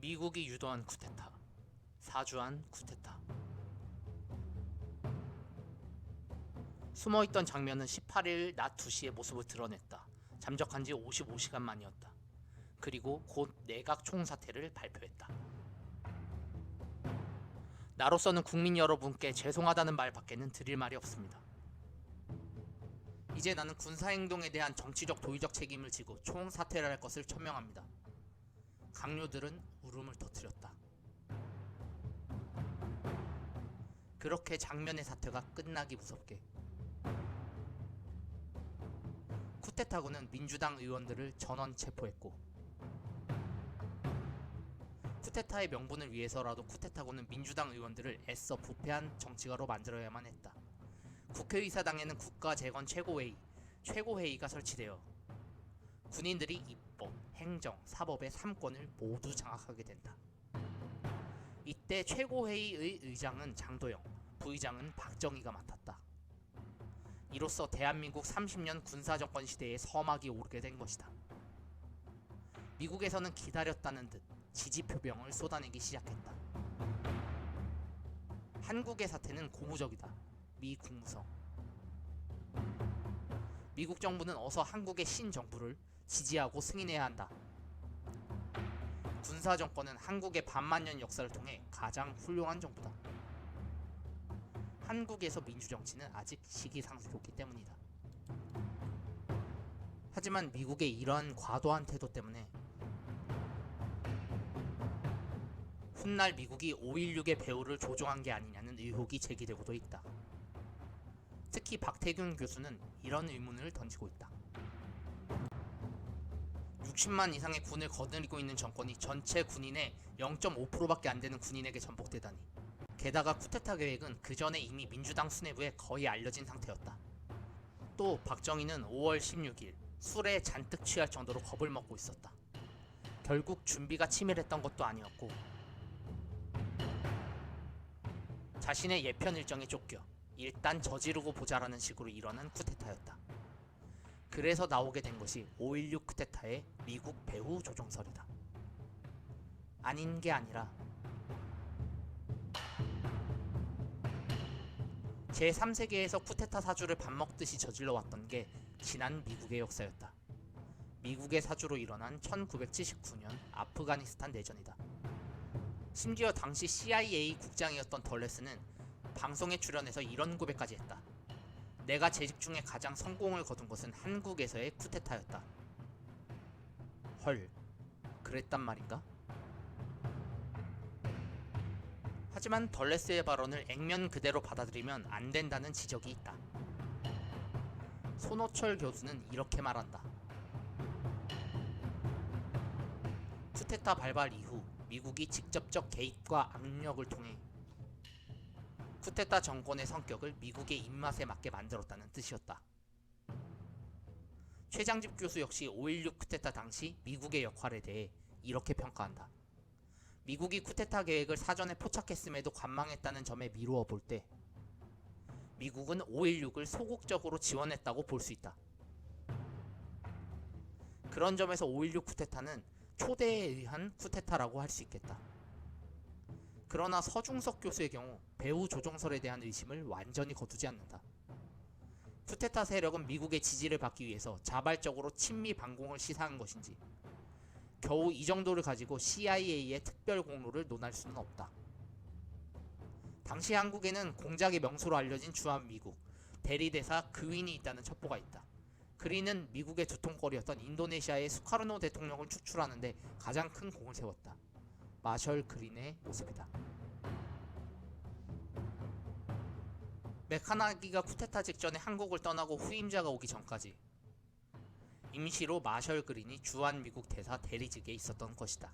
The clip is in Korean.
미국이 유도한 쿠데타. 사주한 쿠데타. 숨어있던 장면은 18일 낮 2시에 모습을 드러냈다. 잠적한 지 55시간 만이었다. 그리고 곧 내각 총사퇴를 발표했다. 나로서는 국민 여러분께 죄송하다는 말밖에는 드릴 말이 없습니다. 이제 나는 군사 행동에 대한 정치적 도의적 책임을 지고 총사퇴를 할 것을 천명합니다. 강요들은 울음을 터뜨렸다. 그렇게 장면의 사태가 끝나기 무섭게 쿠데타군은 민주당 의원들을 전원 체포했고 쿠데타의 명분을 위해서라도 쿠데타군은 민주당 의원들을 애써 부패한 정치가로 만들어야만 했다. 국회의사당에는 국가재건 최고회의, 최고회의가 설치되어 군인들이 입법, 행정, 사법의 3권을 모두 장악하게 된다. 이때 최고회의의 의장은 장도영, 부의장은 박정희가 맡았다. 이로써 대한민국 30년 군사정권 시대에 서막이 오르게 된 것이다. 미국에서는 기다렸다는 듯 지지 표명을 쏟아내기 시작했다. 한국의 사태는 고무적이다. 미 국무성. 미국 정부는 어서 한국의 신정부를 지지하고 승인해야 한다. 군사 정권은 한국의 반만년 역사를 통해 가장 훌륭한 정부다. 한국에서 민주 정치는 아직 시기상조기 때문이다. 하지만 미국의 이러한 과도한 태도 때문에 훗날 미국이 5.16의 배후를 조종한 게 아니냐는 의혹이 제기되고도 있다. 특히 박태균 교수는 이런 의문을 던지고 있다. 60만 이상의 군을 거느리고 있는 정권이 전체 군인의 0.5%밖에 안 되는 군인에게 전복되다니. 게다가 쿠데타 계획은 그 전에 이미 민주당 수뇌부에 거의 알려진 상태였다. 또 박정희는 5월 16일 술에 잔뜩 취할 정도로 겁을 먹고 있었다. 결국 준비가 치밀했던 것도 아니었고 자신의 예편 일정에 쫓겨 일단 저지르고 보자라는 식으로 일어난 쿠데타였다. 그래서 나오게 된 것이 5.16 쿠데타의 미국 배후 조종설이다. 아닌 게 아니라 제3세계에서 쿠데타 사주를 밥 먹듯이 저질러 왔던 게 지난 미국의 역사였다. 미국의 사주로 일어난 1979년 아프가니스탄 내전이다. 심지어 당시 CIA 국장이었던 덜레스는 방송에 출연해서 이런 고백까지 했다. 내가 재직 중에 가장 성공을 거둔 것은 한국에서의 쿠데타였다. 헐, 그랬단 말인가? 하지만 덜레스의 발언을 액면 그대로 받아들이면 안 된다는 지적이 있다. 손호철 교수는 이렇게 말한다. 쿠데타 발발 이후 미국이 직접적 개입과 압력을 통해 쿠데타 정권의 성격을 미국의 입맛에 맞게 만들었다는 뜻이었다. 최장집 교수 역시 5.16 쿠데타 당시 미국의 역할에 대해 이렇게 평가한다. 미국이 쿠데타 계획을 사전에 포착했음에도 관망했다는 점에 미루어 볼 때 미국은 5.16을 소극적으로 지원했다고 볼 수 있다. 그런 점에서 5.16 쿠데타는 초대에 의한 쿠데타라고 할 수 있겠다. 그러나 서중석 교수의 경우 배후 조종설에 대한 의심을 완전히 거두지 않는다. 쿠데타 세력은 미국의 지지를 받기 위해서 자발적으로 친미 반공을 시사한 것인지 겨우 이 정도를 가지고 CIA의 특별 공로를 논할 수는 없다. 당시 한국에는 공작의 명소로 알려진 주한미국 대리대사 그윈이 있다는 첩보가 있다. 그린은 미국의 두통거리였던 인도네시아의 수카르노 대통령을 축출하는데 가장 큰 공을 세웠다. 마셜 그린의 모습이다. 메카나기가 쿠데타 직전에 한국을 떠나고 후임자가 오기 전까지 임시로 마셜 그린이 주한 미국 대사 대리직에 있었던 것이다.